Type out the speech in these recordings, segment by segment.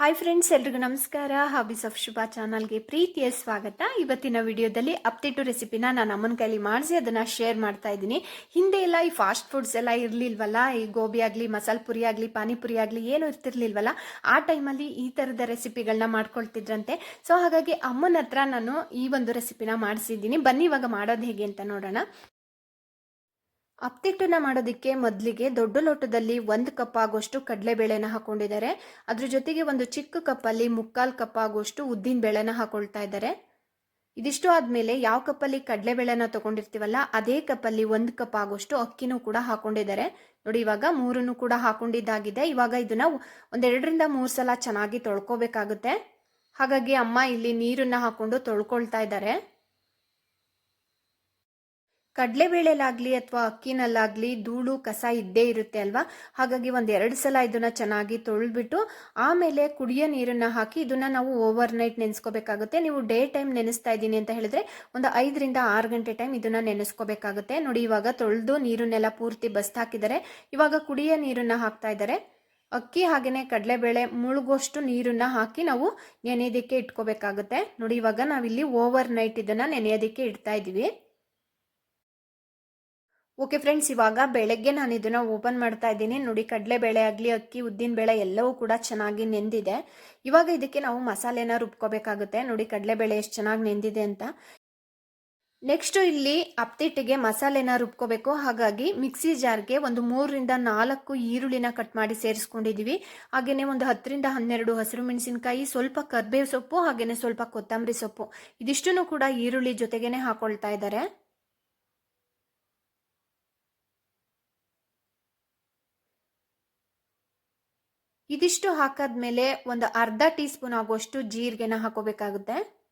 Hi friends ಎಲ್ರಿಗೂ ನಮಸ್ಕಾರ. Hobbies of ಶುಭ ಚಾನಲ್ಗೆ ಪ್ರೀತಿಯ ಸ್ವಾಗತ. ಇವತ್ತಿನ ವಿಡಿಯೋದಲ್ಲಿ ಅಪ್ತಿಟ್ಟು ರೆಸಿಪಿನ ನಾನು ಅಮ್ಮನ ಕೈಲಿ ಮಾಡಿಸಿ ಅದನ್ನ ಶೇರ್ ಮಾಡ್ತಾ ಇದ್ದೀನಿ. ಹಿಂದೆ ಎಲ್ಲ ಈ ಫಾಸ್ಟ್ ಫುಡ್ಸ್ ಎಲ್ಲ ಇರಲಿಲ್ವಲ್ಲ, ಈ ಗೋಬಿ ಆಗಲಿ, ಮಸಾಲೆ ಪುರಿ ಆಗಲಿ, ಪಾನಿಪುರಿ ಆಗಲಿ ಏನು ಇರ್ತಿರ್ಲಿಲ್ವಲ್ಲ, ಆ ಟೈಮಲ್ಲಿ ಈ ಥರದ ರೆಸಿಪಿಗಳನ್ನ ಮಾಡ್ಕೊಳ್ತಿದ್ರಂತೆ. ಸೊ ಹಾಗಾಗಿ ಅಮ್ಮನ ಹತ್ರ ನಾನು ಈ ಒಂದು ರೆಸಿಪಿನ ಮಾಡಿಸಿದ್ದೀನಿ. ಬನ್ನಿ ಇವಾಗ ಮಾಡೋದು ಹೇಗೆ ಅಂತ ನೋಡೋಣ. ಅಪ್ತಿಟ್ಟನ್ನ ಮಾಡೋದಕ್ಕೆ ಮೊದಲಿಗೆ ದೊಡ್ಡ ಲೋಟದಲ್ಲಿ ಒಂದು ಕಪ್ ಆಗೋಷ್ಟು ಕಡಲೆಬೇಳೆನ ಹಾಕೊಂಡಿದ್ದಾರೆ. ಅದ್ರ ಜೊತೆಗೆ ಒಂದು ಚಿಕ್ಕ ಕಪ್ಪಲ್ಲಿ ಮುಕ್ಕಾಲು ಕಪ್ ಆಗೋಷ್ಟು ಉದ್ದಿನ ಬೇಳೆನ ಹಾಕೊಳ್ತಾ ಇದ್ದಾರೆ. ಇದಿಷ್ಟು ಆದಮೇಲೆ ಯಾವ ಕಪ್ಪಲ್ಲಿ ಕಡಲೆಬೇಳೆನ ತಗೊಂಡಿರ್ತೀವಲ್ಲ, ಅದೇ ಕಪ್ಪಲ್ಲಿ ಒಂದು ಕಪ್ ಆಗೋಷ್ಟು ಅಕ್ಕಿನೂ ಕೂಡ ಹಾಕೊಂಡಿದ್ದಾರೆ. ನೋಡಿ, ಇವಾಗ ಮೂರನ್ನು ಕೂಡ ಹಾಕೊಂಡಿದ್ದಾಗಿದೆ. ಇವಾಗ ಇದನ್ನ ಒಂದೆರಡರಿಂದ ಮೂರು ಸಲ ಚೆನ್ನಾಗಿ ತೊಳ್ಕೊಬೇಕಾಗುತ್ತೆ. ಹಾಗಾಗಿ ಅಮ್ಮ ಇಲ್ಲಿ ನೀರನ್ನ ಹಾಕೊಂಡು ತೊಳ್ಕೊಳ್ತಾ ಇದ್ದಾರೆ. ಕಡಲೆಬೇಳೆಲಾಗಲಿ ಅಥವಾ ಅಕ್ಕಿನಲ್ಲಾಗಲಿ ಧೂಳು, ಕಸ ಇದ್ದೇ ಇರುತ್ತೆ ಅಲ್ವಾ? ಹಾಗಾಗಿ ಒಂದು ಎರಡು ಸಲ ಇದನ್ನ ಚೆನ್ನಾಗಿ ತೊಳೆದ್ಬಿಟ್ಟು ಆಮೇಲೆ ಕುಡಿಯೋ ನೀರನ್ನ ಹಾಕಿ ಇದನ್ನ ನಾವು ಓವರ್ ನೈಟ್ ನೆನೆಸ್ಕೋಬೇಕಾಗುತ್ತೆ. ನೀವು ಡೇ ಟೈಮ್ ನೆನೆಸ್ತಾ ಇದ್ದೀನಿ ಅಂತ ಹೇಳಿದ್ರೆ ಒಂದು ಐದರಿಂದ ಆರು ಗಂಟೆ ಟೈಮ್ ಇದನ್ನ ನೆನೆಸ್ಕೋಬೇಕಾಗುತ್ತೆ. ನೋಡಿ, ಇವಾಗ ತೊಳೆದು ನೀರನ್ನೆಲ್ಲ ಪೂರ್ತಿ ಬಸ್ತ್ ಹಾಕಿದ್ದಾರೆ. ಇವಾಗ ಕುಡಿಯ ನೀರನ್ನ ಹಾಕ್ತಾ ಇದ್ದಾರೆ. ಅಕ್ಕಿ ಹಾಗೆಯೇ ಕಡಲೆಬೇಳೆ ಮುಳುಗೋಷ್ಟು ನೀರನ್ನ ಹಾಕಿ ನಾವು ನೆನೆಯೋದಕ್ಕೆ ಇಟ್ಕೋಬೇಕಾಗುತ್ತೆ. ನೋಡಿ, ಇವಾಗ ನಾವಿಲ್ಲಿ ಓವರ್ ನೈಟ್ ಇದನ್ನ ನೆನೆಯೋದಕ್ಕೆ ಇಡ್ತಾ ಇದ್ದೀವಿ. ಓಕೆ ಫ್ರೆಂಡ್ಸ್, ಇವಾಗ ಬೆಳಗ್ಗೆ ನಾನು ಇದನ್ನು ಓಪನ್ ಮಾಡ್ತಾ ಇದ್ದೀನಿ. ನೋಡಿ, ಕಡಲೆಬೇಳೆ ಆಗಲಿ, ಅಕ್ಕಿ, ಉದ್ದಿನ ಬೇಳೆ ಎಲ್ಲವೂ ಕೂಡ ಚೆನ್ನಾಗಿ ನೆಂದಿದೆ. ಇವಾಗ ಇದಕ್ಕೆ ನಾವು ಮಸಾಲೆನ ರುಬ್ಕೋಬೇಕಾಗುತ್ತೆ. ನೋಡಿ, ಕಡಲೆಬೇಳೆ ಎಷ್ಟು ಚೆನ್ನಾಗಿ ನೆಂದಿದೆ ಅಂತ. ನೆಕ್ಸ್ಟ್ ಇಲ್ಲಿ ಅಪ್ತಿಟ್ಟಿಗೆ ಮಸಾಲೆನ ರುಬ್ಕೋಬೇಕು. ಹಾಗಾಗಿ ಮಿಕ್ಸಿ ಜಾರ್ಗೆ ಒಂದು ಮೂರರಿಂದ ನಾಲ್ಕು ಈರುಳ್ಳಿನ ಕಟ್ ಮಾಡಿ ಸೇರಿಸ್ಕೊಂಡಿದ್ದೀವಿ ಹಾಗೆಯೇ ಒಂದು ಹತ್ತರಿಂದ ಹನ್ನೆರಡು ಹಸಿರು ಮೆಣಸಿನಕಾಯಿ, ಸ್ವಲ್ಪ ಕರ್ಬೇವು ಸೊಪ್ಪು ಹಾಗೆಯೇ ಸ್ವಲ್ಪ ಕೊತ್ತಂಬರಿ ಸೊಪ್ಪು. ಇದಿಷ್ಟು ಕೂಡ ಈರುಳ್ಳಿ ಜೊತೆಗೇನೆ ಹಾಕೊಳ್ತಾ ಇದ್ದಾರೆ. ಇದಿಷ್ಟು ಹಾಕಾದ್ಮೇಲೆ ಒಂದು ಅರ್ಧ ಟೀ ಸ್ಪೂನ್ ಆಗುವಷ್ಟು ಜೀರಿಗೆನ ಹಾಕೋಬೇಕಾಗುತ್ತೆ.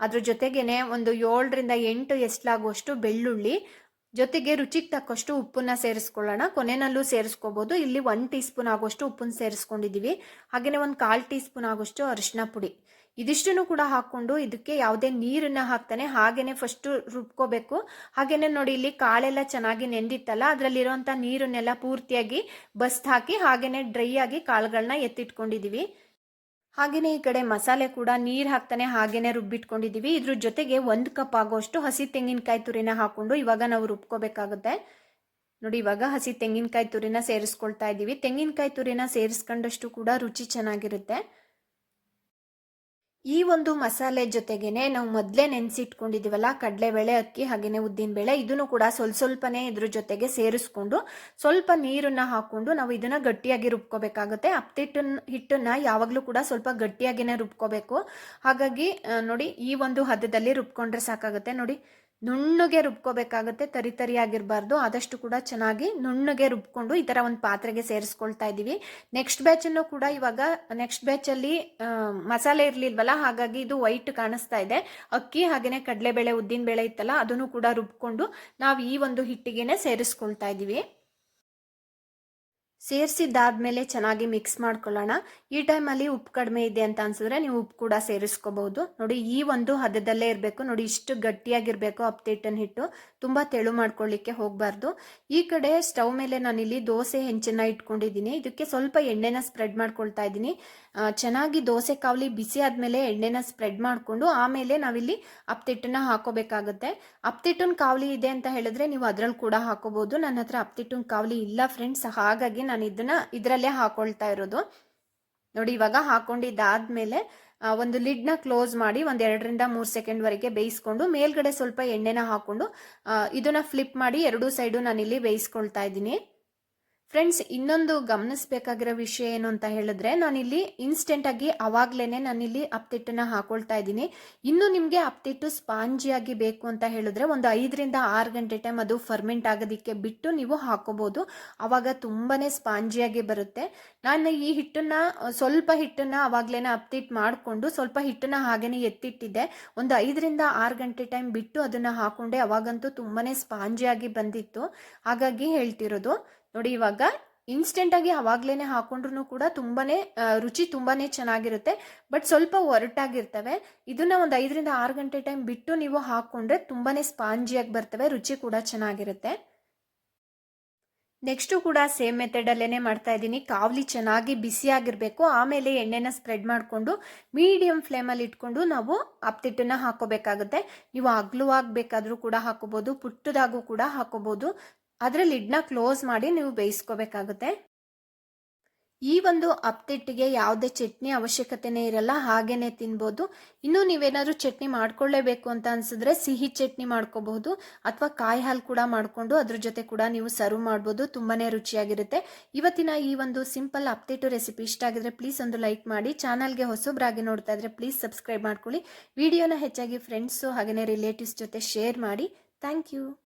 ಅದ್ರ ಜೊತೆಗೇನೆ ಒಂದು ಏಳರಿಂದ ಎಂಟು ಎಸ್ಲಾಗುವಷ್ಟು ಬೆಳ್ಳುಳ್ಳಿ. ಜೊತೆಗೆ ರುಚಿಗೆ ತಕ್ಕಷ್ಟು ಉಪ್ಪನ್ನ ಸೇರಿಸ್ಕೊಳ್ಳೋಣ. ಕೊನೆಯಲ್ಲೂ ಸೇರಿಸ್ಕೋಬಹುದು ಇಲ್ಲಿ ಒನ್ ಟೀ ಸ್ಪೂನ್ ಆಗುವಷ್ಟು ಉಪ್ಪನ್ನ ಸೇರಿಸ್ಕೊಂಡಿದ್ದೀವಿ ಹಾಗೆಯೇ ಒಂದು ಕಾಲು ಟೀ ಸ್ಪೂನ್ ಆಗುವಷ್ಟು ಅರಿಶಿನ ಪುಡಿ. ಇದಿಷ್ಟನ್ನು ಕೂಡ ಹಾಕ್ಕೊಂಡು ಇದಕ್ಕೆ ಯಾವುದೇ ನೀರನ್ನ ಹಾಕ್ತಾನೆ. ಹಾಗೇನೆ ಫಸ್ಟ್ ರುಬ್ಕೋಬೇಕು. ಹಾಗೇನೆ ನೋಡಿ ಇಲ್ಲಿ ಕಾಳೆಲ್ಲ ಚೆನ್ನಾಗಿ ನೆಂದಿತ್ತಲ್ಲ, ಅದರಲ್ಲಿರುವಂತ ನೀರನ್ನೆಲ್ಲ ಪೂರ್ತಿಯಾಗಿ ಬಸ್ತ್ ಹಾಕಿ, ಹಾಗೇನೆ ಡ್ರೈ ಆಗಿ ಕಾಳುಗಳನ್ನ ಎತ್ತಿಟ್ಕೊಂಡಿದೀವಿ. ಹಾಗೇನೆ ಈ ಕಡೆ ಮಸಾಲೆ ಕೂಡ ನೀರು ಹಾಕ್ತಾನೆ, ಹಾಗೇನೆ ರುಬ್ಬಿಟ್ಕೊಂಡಿದೀವಿ. ಇದ್ರ ಜೊತೆಗೆ ಒಂದು ಕಪ್ ಆಗೋಷ್ಟು ಹಸಿ ತೆಂಗಿನಕಾಯಿ ತುರಿನ ಹಾಕೊಂಡು ಇವಾಗ ನಾವು ರುಬ್ಕೋಬೇಕಾಗುತ್ತೆ. ನೋಡಿ, ಇವಾಗ ಹಸಿ ತೆಂಗಿನಕಾಯಿ ತುರಿನ ಸೇರಿಸ್ಕೊಳ್ತಾ ಇದ್ದೀವಿ ತೆಂಗಿನಕಾಯಿ ತುರಿನ ಸೇರಿಸ್ಕೊಂಡಷ್ಟು ಕೂಡ ರುಚಿ ಚೆನ್ನಾಗಿರುತ್ತೆ. ಈ ಒಂದು ಮಸಾಲೆ ಜೊತೆಗೇನೆ ನಾವು ಮೊದಲೇ ನೆನೆಸಿಟ್ಕೊಂಡಿದ್ದೀವಲ್ಲ ಕಡಲೆಬೇಳೆ, ಅಕ್ಕಿ ಹಾಗೆಯೇ ಉದ್ದಿನಬೇಳೆ ಇದನ್ನು ಕೂಡ ಸ್ವಲ್ಪ ಸ್ವಲ್ಪನೇ ಇದ್ರ ಜೊತೆಗೆ ಸೇರಿಸ್ಕೊಂಡು ಸ್ವಲ್ಪ ನೀರನ್ನ ಹಾಕೊಂಡು ನಾವು ಇದನ್ನ ಗಟ್ಟಿಯಾಗಿ ರುಬ್ಕೋಬೇಕಾಗುತ್ತೆ. ಅಪ್ತಿಟ್ಟನ್, ಹಿಟ್ಟನ್ನ ಯಾವಾಗಲೂ ಕೂಡ ಸ್ವಲ್ಪ ಗಟ್ಟಿಯಾಗಿನೇ ರುಬ್ಕೋಬೇಕು. ಹಾಗಾಗಿ ನೋಡಿ, ಈ ಒಂದು ಹದದಲ್ಲಿ ರುಬ್ಕೊಂಡ್ರೆ ಸಾಕಾಗುತ್ತೆ. ನೋಡಿ ನುಣ್ಣಗೆ ರುಬ್ಕೋಬೇಕಾಗುತ್ತೆ, ತರಿ ತರಿ ಆಗಿರಬಾರ್ದು ಆದಷ್ಟು ಕೂಡ ಚೆನ್ನಾಗಿ ನುಣ್ಣಗೆ ರುಬ್ಕೊಂಡು ಈ ಥರ ಒಂದು ಪಾತ್ರೆಗೆ ಸೇರಿಸ್ಕೊಳ್ತಾ ಇದ್ದೀವಿ ನೆಕ್ಸ್ಟ್ ಬ್ಯಾಚನ್ನು ಕೂಡ ಇವಾಗ ನೆಕ್ಸ್ಟ್ ಬ್ಯಾಚಲ್ಲಿ ಮಸಾಲೆ ಇರಲಿಲ್ವಲ್ಲ, ಹಾಗಾಗಿ ಇದು ವೈಟ್ ಕಾಣಿಸ್ತಾ ಇದೆ. ಅಕ್ಕಿ ಹಾಗೆಯೇ ಕಡಲೆಬೇಳೆ ಉದ್ದಿನ ಬೇಳೆ ಇತ್ತಲ್ಲ, ಅದನ್ನು ಕೂಡ ರುಬ್ಕೊಂಡು ನಾವು ಈ ಒಂದು ಹಿಟ್ಟಿಗೆನೆ ಸೇರಿಸ್ಕೊಳ್ತಾ ಇದ್ದೀವಿ ಸೇರಿಸಿದ್ದಾದ್ಮೇಲೆ ಚೆನ್ನಾಗಿ ಮಿಕ್ಸ್ ಮಾಡ್ಕೊಳ್ಳೋಣ. ಈ ಟೈಮಲ್ಲಿ ಉಪ್ಪು ಕಡಿಮೆ ಇದೆ ಅಂತ ಅನ್ಸಿದ್ರೆ ನೀವು ಉಪ್ಪು ಕೂಡ ಸೇರಿಸ್ಕೋಬಹುದು. ನೋಡಿ, ಈ ಒಂದು ಹದದಲ್ಲೇ ಇರಬೇಕು. ನೋಡಿ, ಇಷ್ಟು ಗಟ್ಟಿಯಾಗಿರಬೇಕು ಅಪ್ತಿಟ್ಟನ್ನು ಹಿಟ್ಟು. ತುಂಬ ತೆಳು ಮಾಡ್ಕೊಳ್ಳಿಕ್ಕೆ ಹೋಗಬಾರ್ದು. ಈ ಕಡೆ ಸ್ಟವ್ ಮೇಲೆ ನಾನಿಲ್ಲಿ ದೋಸೆ ಹೆಂಚನ್ನ ಇಟ್ಕೊಂಡಿದ್ದೀನಿ. ಇದಕ್ಕೆ ಸ್ವಲ್ಪ ಎಣ್ಣೆನ ಸ್ಪ್ರೆಡ್ ಮಾಡ್ಕೊಳ್ತಾ ಇದ್ದೀನಿ. ಚೆನ್ನಾಗಿ ದೋಸೆ ಕಾವಲಿ ಬಿಸಿ ಆದಮೇಲೆ ಎಣ್ಣೆನ ಸ್ಪ್ರೆಡ್ ಮಾಡಿಕೊಂಡು ಆಮೇಲೆ ನಾವಿಲ್ಲಿ ಅಪ್ತಿಟ್ಟನ್ನ ಹಾಕೋಬೇಕಾಗುತ್ತೆ. ಅಪ್ತಿಟ್ಟನ್ ಕಾವಲಿ ಇದೆ ಅಂತ ಹೇಳಿದ್ರೆ ನೀವು ಅದರಲ್ಲಿ ಕೂಡ ಹಾಕೋಬಹುದು. ನನ್ನ ಹತ್ರ ಅಪ್ತಿಟ್ಟನ್ ಕಾವಲಿ ಇಲ್ಲ ಫ್ರೆಂಡ್ಸ್ ಹಾಗಾಗಿ ನಾನು ಇದನ್ನ ಇದರಲ್ಲೇ ಹಾಕೊಳ್ತಾ ಇರೋದು. ನೋಡಿ, ಇವಾಗ ಹಾಕೊಂಡಿದ್ದಾದ್ಮೇಲೆ ಒಂದು ಲಿಡ್ನ ಕ್ಲೋಸ್ ಮಾಡಿ ಒಂದು ಎರಡರಿಂದ ಮೂರು ಸೆಕೆಂಡ್ವರೆಗೆ ಬೇಯಿಸ್ಕೊಂಡು, ಮೇಲ್ಗಡೆ ಸ್ವಲ್ಪ ಎಣ್ಣೆನ ಹಾಕೊಂಡು ಇದನ್ನ ಫ್ಲಿಪ್ ಮಾಡಿ ಎರಡೂ ಸೈಡು ನಾನಿಲ್ಲಿ ಬೇಯಿಸ್ಕೊಳ್ತಾ ಇದ್ದೀನಿ. ಫ್ರೆಂಡ್ಸ್ ಇನ್ನೊಂದು ಗಮನಿಸಬೇಕಾಗಿರೋ ವಿಷಯ ಏನು ಅಂತ ಹೇಳಿದ್ರೆ, ನಾನಿಲ್ಲಿ ಇನ್ಸ್ಟೆಂಟಾಗಿ ಅವಾಗ್ಲೇನೆ ನಾನಿಲ್ಲಿ ಅಪ್ತಿಟ್ಟನ್ನ ಹಾಕೊಳ್ತಾ ಇದ್ದೀನಿ. ಇನ್ನು ನಿಮಗೆ ಅಪ್ತಿಟ್ಟು ಸ್ಪಾಂಜಿಯಾಗಿ ಬೇಕು ಅಂತ ಹೇಳಿದ್ರೆ, ಒಂದು ಐದರಿಂದ ಆರು ಗಂಟೆ ಟೈಮ್ ಅದು ಫರ್ಮೆಂಟ್ ಆಗೋದಕ್ಕೆ ಬಿಟ್ಟು ನೀವು ಹಾಕೋಬಹುದು ಆವಾಗ ತುಂಬಾನೇ ಸ್ಪಾಂಜಿಯಾಗಿ ಬರುತ್ತೆ. ನಾನು ಈ ಹಿಟ್ಟನ್ನ, ಸ್ವಲ್ಪ ಹಿಟ್ಟನ್ನ ಅವಾಗ್ಲೇನೆ ಅಪ್ತಿಟ್ಟು ಮಾಡಿಕೊಂಡು, ಸ್ವಲ್ಪ ಹಿಟ್ಟನ್ನ ಹಾಗೇನೆ ಎತ್ತಿಟ್ಟಿದ್ದೆ. ಒಂದು ಐದರಿಂದ ಆರು ಗಂಟೆ ಟೈಮ್ ಬಿಟ್ಟು ಅದನ್ನ ಹಾಕೊಂಡೆ, ಅವಾಗಂತೂ ತುಂಬಾನೇ ಸ್ಪಾಂಜಿಯಾಗಿ ಬಂದಿತ್ತು. ಹಾಗಾಗಿ ಹೇಳ್ತಿರೋದು ನೋಡಿ, ಇವಾಗ ಇನ್ಸ್ಟೆಂಟಾಗಿ ಅವಾಗ್ಲೇ ಹಾಕೊಂಡ್ರು ಕೂಡ ತುಂಬಾನೇ ರುಚಿ ತುಂಬಾನೇ ಚೆನ್ನಾಗಿರುತ್ತೆ. ಬಟ್ ಸ್ವಲ್ಪ ಒರಟಾಗಿರ್ತವೆ. ಇದನ್ನ ಒಂದು ಐದರಿಂದ ಆರು ಗಂಟೆ ಟೈಮ್ ಬಿಟ್ಟು ನೀವು ಹಾಕೊಂಡ್ರೆ ತುಂಬಾನೇ ಸ್ಪಾಂಜಿಯಾಗಿ ಬರ್ತವೆ. ರುಚಿ ಕೂಡ ಚೆನ್ನಾಗಿರುತ್ತೆ. ನೆಕ್ಸ್ಟು ಕೂಡ ಸೇಮ್ ಮೆಥಡಲ್ಲೇ ಮಾಡ್ತಾ ಇದ್ದೀನಿ. ಕಾವಲಿ ಚೆನ್ನಾಗಿ ಬಿಸಿಯಾಗಿರಬೇಕು ಆಮೇಲೆ ಎಣ್ಣೆನ ಸ್ಪ್ರೆಡ್ ಮಾಡಿಕೊಂಡು ಮೀಡಿಯಂ ಫ್ಲೇಮಲ್ಲಿ ಇಟ್ಕೊಂಡು ನಾವು ಅಪ್ತಿಟ್ಟನ್ನ ಹಾಕೋಬೇಕಾಗುತ್ತೆ. ನೀವು ಅಗ್ಲುವಾಗಿ ಬೇಕಾದರೂ ಕೂಡ ಹಾಕೋಬೋದು, ಪುಟ್ಟದಾಗೂ ಕೂಡ ಹಾಕೋಬೋದು. ಅದರ ಲಿಡ್ನ ಕ್ಲೋಸ್ ಮಾಡಿ ನೀವು ಬೇಯಿಸ್ಕೋಬೇಕಾಗುತ್ತೆ. ಈ ಒಂದು ಅಪ್ತಿಟ್ಟಿಗೆ ಯಾವುದೇ ಚಟ್ನಿ ಅವಶ್ಯಕತೆನೇ ಇರಲ್ಲ, ಹಾಗೇನೆ ತಿನ್ಬೋದು. ಇನ್ನು ನೀವೇನಾದರೂ ಚಟ್ನಿ ಮಾಡ್ಕೊಳ್ಳೇಬೇಕು ಅಂತ ಅನ್ಸಿದ್ರೆ ಸಿಹಿ ಚಟ್ನಿ ಮಾಡ್ಕೋಬಹುದು, ಅಥವಾ ಕಾಯಿ ಹಾಲು ಕೂಡ ಮಾಡಿಕೊಂಡು ಅದ್ರ ಜೊತೆ ಕೂಡ ನೀವು ಸರ್ವ್ ಮಾಡ್ಬೋದು ತುಂಬಾ ರುಚಿಯಾಗಿರುತ್ತೆ. ಇವತ್ತಿನ ಈ ಒಂದು ಸಿಂಪಲ್ ಅಪ್ತಿಟ್ಟು ರೆಸಿಪಿ ಇಷ್ಟ ಆಗಿದ್ರೆ ಪ್ಲೀಸ್ ಒಂದು ಲೈಕ್ ಮಾಡಿ, ಚಾನಲ್ಗೆ ಹೊಸಬ್ರಾಗಿ ನೋಡ್ತಾ ಇದ್ರೆ ಪ್ಲೀಸ್ ಸಬ್ಸ್ಕ್ರೈಬ್ ಮಾಡ್ಕೊಳ್ಳಿ. ವಿಡಿಯೋನ ಹೆಚ್ಚಾಗಿ ಫ್ರೆಂಡ್ಸು ಹಾಗೆಯೇ ರಿಲೇಟಿವ್ಸ್ ಜೊತೆ ಶೇರ್ ಮಾಡಿ. Thank you.